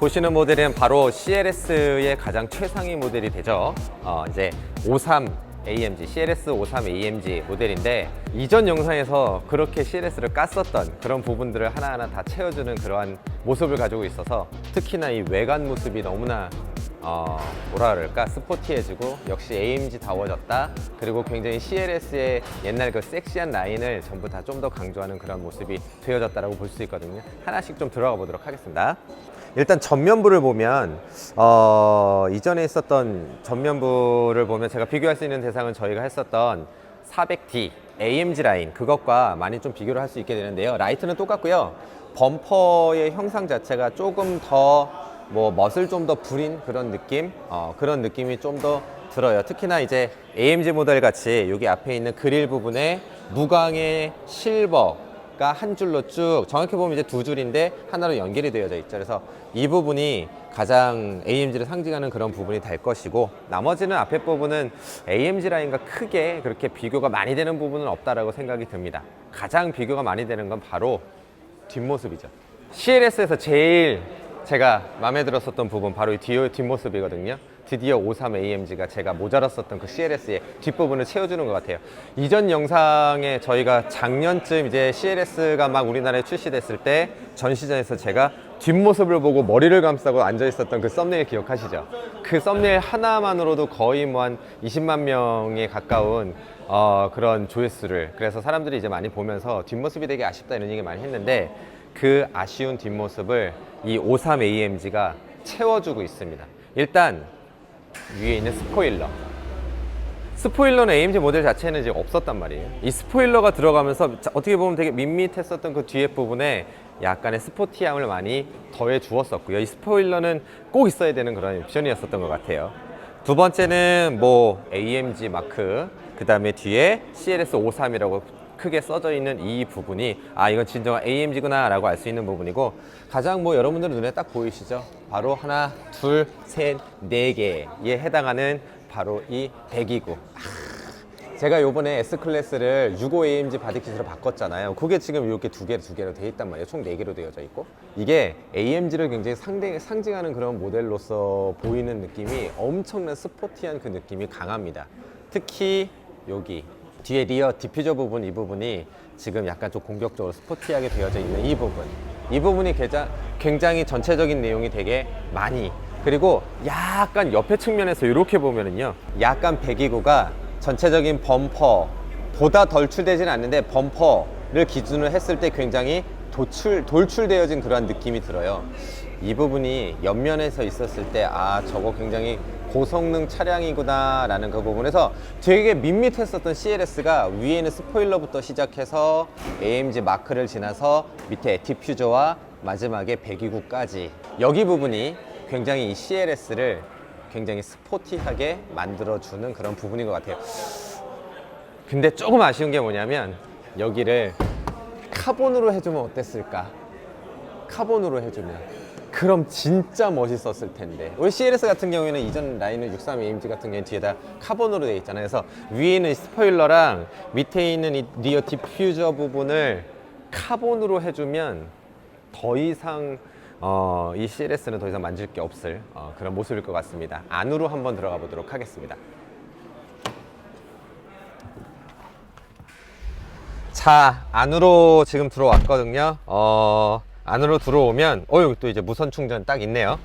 보시는 모델은 바로 CLS의 가장 최상위 모델이 되죠. 어, 이제 53 AMG, CLS 53 AMG 모델인데 이전 영상에서 그렇게 CLS를 깠었던 그런 부분들을 하나하나 다 채워주는 그러한 모습을 가지고 있어서 특히나 이 외관 모습이 너무나 어, 뭐라 그럴까? 스포티해지고 역시 AMG 다워졌다. 그리고 굉장히 CLS의 옛날 그 섹시한 라인을 전부 다 좀 더 강조하는 그런 모습이 되어졌다라고 볼 수 있거든요. 하나씩 좀 들어가 보도록 하겠습니다. 일단 전면부를 보면 어, 이전에 있었던 전면부를 보면 제가 비교할 수 있는 대상은 저희가 했었던 400D AMG 라인. 그것과 많이 좀 비교를 할 수 있게 되는데요. 라이트는 똑같고요. 범퍼의 형상 자체가 조금 더 뭐 멋을 좀 더 부린 그런 느낌? 어, 그런 느낌이 좀 더 들어요. 특히나 이제 AMG 모델 같이 여기 앞에 있는 그릴 부분에 무광의 실버가 한 줄로 쭉 정확히 보면 이제 두 줄인데 하나로 연결이 되어져 있죠. 그래서 이 부분이 가장 AMG를 상징하는 그런 부분이 될 것이고 나머지는 앞에 부분은 AMG 라인과 크게 그렇게 비교가 많이 되는 부분은 없다라고 생각이 듭니다. 가장 비교가 많이 되는 건 바로 뒷모습이죠. CLS에서 제일 제가 마음에 들었었던 부분 바로 이 뒤, 뒷모습이거든요. 드디어 53 AMG가 제가 모자랐었던 그 CLS의 뒷부분을 채워주는 것 같아요. 이전 영상에 저희가 작년쯤 이제 CLS가 막 우리나라에 출시됐을 때 전시장에서 제가 뒷모습을 보고 머리를 감싸고 앉아 있었던 그 썸네일 기억하시죠? 그 썸네일 하나만으로도 거의 뭐 한 20만 명에 가까운 어, 그런 조회수를 그래서 사람들이 이제 많이 보면서 뒷모습이 되게 아쉽다 이런 얘기 많이 했는데 그 아쉬운 뒷모습을 이 53 AMG가 채워주고 있습니다. 일단 위에 있는 스포일러. 스포일러는 AMG 모델 자체는 이제 없었단 말이에요. 이 스포일러가 들어가면서 자, 어떻게 보면 되게 밋밋했었던 그 뒤에 부분에 약간의 스포티함을 많이 더해 주었었고요. 이 스포일러는 꼭 있어야 되는 그런 옵션이었었던 것 같아요. 두 번째는 뭐 AMG 마크, 그 다음에 뒤에 CLS 53이라고 크게 써져 있는 이 부분이 아 이건 진정한 AMG구나 라고 알 수 있는 부분이고 가장 뭐 여러분들 눈에 딱 보이시죠? 바로 하나, 둘, 셋, 네 개에 해당하는 바로 이 배기구. 제가 요번에 S클래스를 65AMG 바디킷으로 바꿨잖아요. 그게 지금 이렇게 두 개, 두 개로 되어 있단 말이에요. 총 네 개로 되어져 있고. 이게 AMG를 굉장히 상대, 상징하는 그런 모델로서 보이는 느낌이 엄청난 스포티한 그 느낌이 강합니다. 특히 여기 뒤에 리어 디퓨저 부분 이 부분이 지금 약간 좀 공격적으로 스포티하게 되어져 있는 이 부분. 이 부분이 굉장히, 전체적인 내용이 되게 많이 그리고 약간 옆에 측면에서 이렇게 보면은요 약간 배기구가 전체적인 범퍼보다 덜 출되진 않는데 범퍼를 기준으로 했을 때 굉장히 도출, 돌출되어진 그러한 느낌이 들어요 이 부분이 옆면에서 있었을 때 아 저거 굉장히 고성능 차량이구나 라는 그 부분에서 되게 밋밋했었던 CLS가 위에는 스포일러부터 시작해서 AMG 마크를 지나서 밑에 디퓨저와 마지막에 배기구까지 여기 부분이 굉장히 이 CLS를 굉장히 스포티하게 만들어주는 그런 부분인 것 같아요. 근데 조금 아쉬운 게 뭐냐면 여기를 카본으로 해주면 어땠을까? 카본으로 해주면 그럼 진짜 멋있었을 텐데. 우리 CLS 같은 경우에는 이전 라인은 63 AMG 같은 경우에 뒤에다 카본으로 되어 있잖아요. 그래서 위에 있는 스포일러랑 밑에 있는 이 리어 디퓨저 부분을 카본으로 해주면 더 이상 어, 이 CLS는 더 이상 만질 게 없을 어, 그런 모습일 것 같습니다. 안으로 한번 들어가 보도록 하겠습니다. 자 안으로 지금 들어왔거든요. 어 안으로 들어오면 어 여기 또 이제 무선 충전 딱 있네요.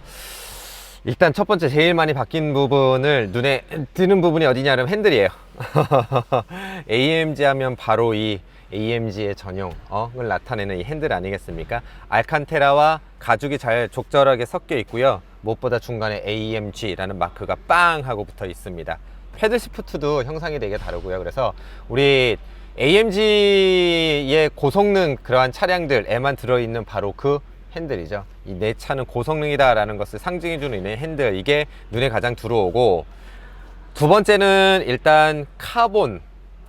일단 첫 번째 제일 많이 바뀐 부분을 눈에 드는 부분이 어디냐면 핸들이에요. AMG 하면 바로 이 AMG의 전용을 나타내는 이 핸들 아니겠습니까? 알칸테라와 가죽이 잘 적절하게 섞여 있고요. 무엇보다 중간에 AMG라는 마크가 빵 하고 붙어 있습니다. 패드 시프트도 형상이 되게 다르고요. 그래서 우리 AMG의 고성능 그러한 차량들에만 들어있는 바로 그 핸들이죠. 이 내 차는 고성능이다라는 것을 상징해주는 이 핸들 이게 눈에 가장 들어오고 두 번째는 일단 카본,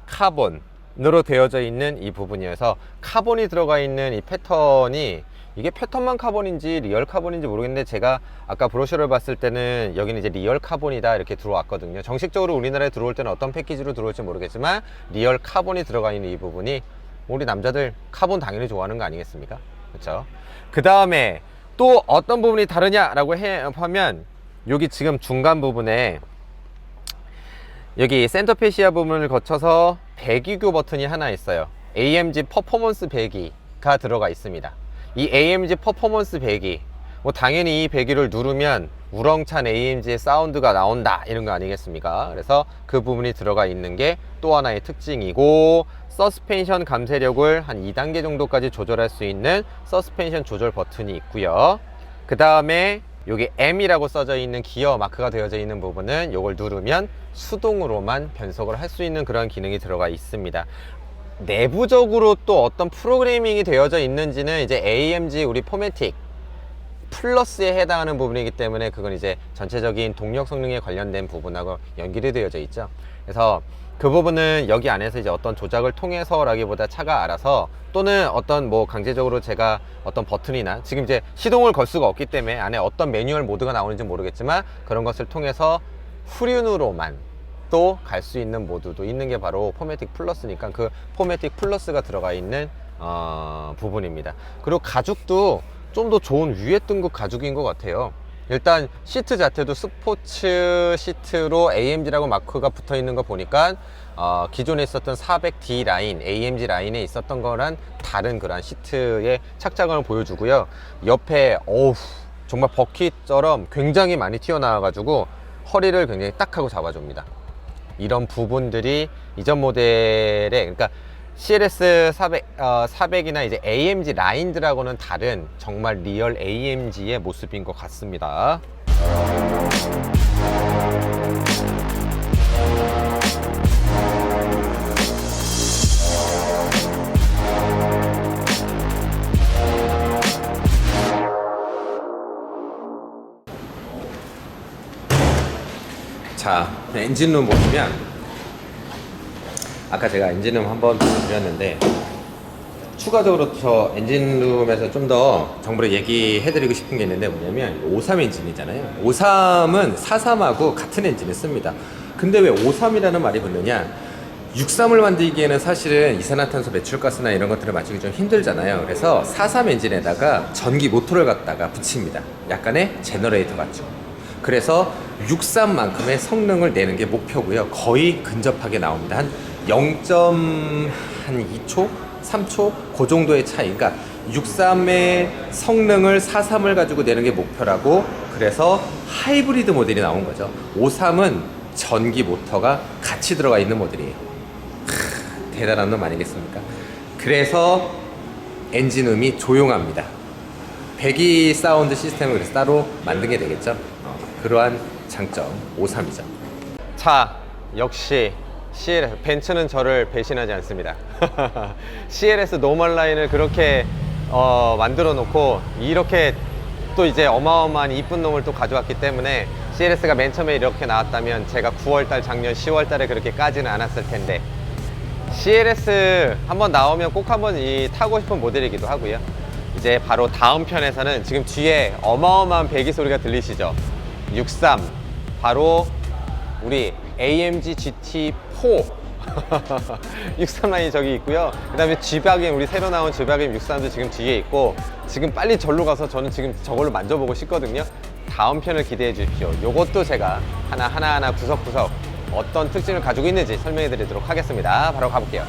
카본으로 되어져 있는 이 부분이어서 카본이 들어가 있는 이 패턴이 이게 패턴만 카본인지 리얼 카본인지 모르겠는데 제가 아까 브로셔를 봤을 때는 여기는 이제 리얼 카본이다 이렇게 들어왔거든요. 정식적으로 우리나라에 들어올 때는 어떤 패키지로 들어올지 모르겠지만 리얼 카본이 들어가 있는 이 부분이 우리 남자들 카본 당연히 좋아하는 거 아니겠습니까? 그렇죠? 그 다음에 또 어떤 부분이 다르냐라고 해, 하면 여기 지금 중간 부분에 여기 센터페시아 부분을 거쳐서 배기교 버튼이 하나 있어요. AMG 퍼포먼스 배기가 들어가 있습니다. 이 AMG 퍼포먼스 배기, 뭐 당연히 이 배기를 누르면 우렁찬 AMG의 사운드가 나온다 이런 거 아니겠습니까? 그래서 그 부분이 들어가 있는 게 또 하나의 특징이고 서스펜션 감쇄력을 한 2단계 정도까지 조절할 수 있는 서스펜션 조절 버튼이 있고요. 그 다음에 여기 M이라고 써져 있는 기어 마크가 되어져 있는 부분은 이걸 누르면 수동으로만 변속을 할 수 있는 그런 기능이 들어가 있습니다. 내부적으로 또 어떤 프로그래밍이 되어져 있는지는 이제 AMG 우리 포매틱 플러스에 해당하는 부분이기 때문에 그건 이제 전체적인 동력 성능에 관련된 부분하고 연결이 되어져 있죠. 그래서 그 부분은 여기 안에서 이제 어떤 조작을 통해서라기보다 차가 알아서 또는 어떤 뭐 강제적으로 제가 어떤 버튼이나 지금 이제 시동을 걸 수가 없기 때문에 안에 어떤 매뉴얼 모드가 나오는지 모르겠지만 그런 것을 통해서 후륜으로만 또 갈 수 있는 모드도 있는 게 바로 포매틱 플러스니까 그 포매틱 플러스가 들어가 있는 어, 부분입니다. 그리고 가죽도 좀 더 좋은 위에 등급 가죽인 것 같아요. 일단 시트 자체도 스포츠 시트로 AMG라고 마크가 붙어 있는 거 보니까 어, 기존에 있었던 400D 라인, AMG 라인에 있었던 거랑 다른 그런 시트의 착장감을 보여주고요. 옆에 어우 정말 버킷처럼 굉장히 많이 튀어나와가지고 허리를 굉장히 딱 하고 잡아줍니다. 이런 부분들이 이전 모델의 그러니까 CLS 400, 어, 400이나 이제 AMG 라인들하고는 다른 정말 리얼 AMG의 모습인 것 같습니다. 엔진룸 보시면 아까 제가 엔진룸 한번 보여드렸는데 추가적으로 저 엔진룸에서 좀 더 정보를 얘기해드리고 싶은 게 있는데 뭐냐면 53 엔진이잖아요. 53은 43하고 같은 엔진을 씁니다. 근데 왜 53이라는 말이 붙느냐? 63을 만들기에는 사실은 이산화탄소 배출가스나 이런 것들을 맞추기 좀 힘들잖아요. 그래서 43 엔진에다가 전기 모터를 갖다가 붙입니다. 약간의 제너레이터 같죠. 그래서 63만큼의 성능을 내는 게 목표고요. 거의 근접하게 나옵니다. 한 0.2초, 3초 그 정도의 차이. 그러니까 63의 성능을 43을 가지고 내는 게 목표라고 그래서 하이브리드 모델이 나온 거죠. 53은 전기 모터가 같이 들어가 있는 모델이에요. 크, 대단한 놈 아니겠습니까? 그래서 엔진음이 조용합니다. 배기 사운드 시스템을 그래서 따로 만든 게 되겠죠. 어, 그러한 장점 53이죠. 차 역시 CLS 벤츠는 저를 배신하지 않습니다. CLS 노멀 라인을 그렇게 어, 만들어 놓고 이렇게 또 이제 어마어마한 이쁜 놈을 또 가져왔기 때문에 CLS가 맨 처음에 이렇게 나왔다면 제가 9월달 작년 10월달에 그렇게 까지는 않았을 텐데 CLS 한번 나오면 꼭 한번 이 타고 싶은 모델이기도 하고요. 이제 바로 다음 편에서는 지금 뒤에 어마어마한 배기 소리가 들리시죠? 63 바로 우리 AMG GT4 63 라인이 저기 있고요. 그 다음에 G박임 우리 새로 나온 G박임 63도 지금 뒤에 있고 지금 빨리 절로 가서 저는 지금 저걸로 만져보고 싶거든요. 다음 편을 기대해 주십시오. 요것도 제가 하나 하나하나 구석구석 어떤 특징을 가지고 있는지 설명해 드리도록 하겠습니다. 바로 가볼게요.